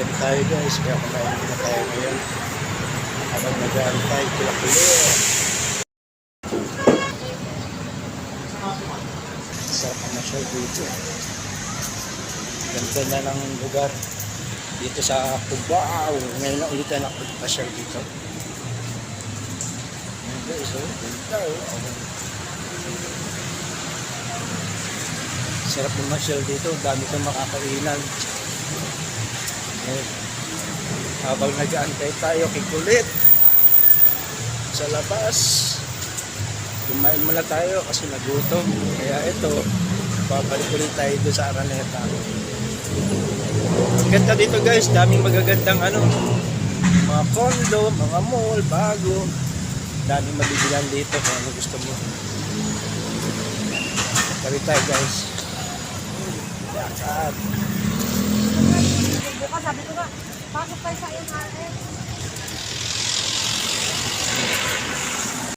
Tabi tayo guys, kaya kumain muna tayo ngayon. Habang nag-aantay, kila-kilo. Sarap ang masyal dito. Ganda na ng lugar dito sa Cubao. Ngayon na ulit tayo nakapagpasyal dito. Ayan guys, oh, ganda oh. Sarap ng masyal dito, dami kang makakainan. Ayan. Habang nag-aantay tayo kay Kulit sa labas, kumain muna tayo kasi nagutom. Kaya ito, babalik ulit tayo doon sa Araneta. Ganda dito guys, daming magagandang ano, mga condo, mga mall, bago. Daming mabibilan dito kung ano gusto mo. Tabi tayo guys. Lakad. Pasok tayo sa MRF.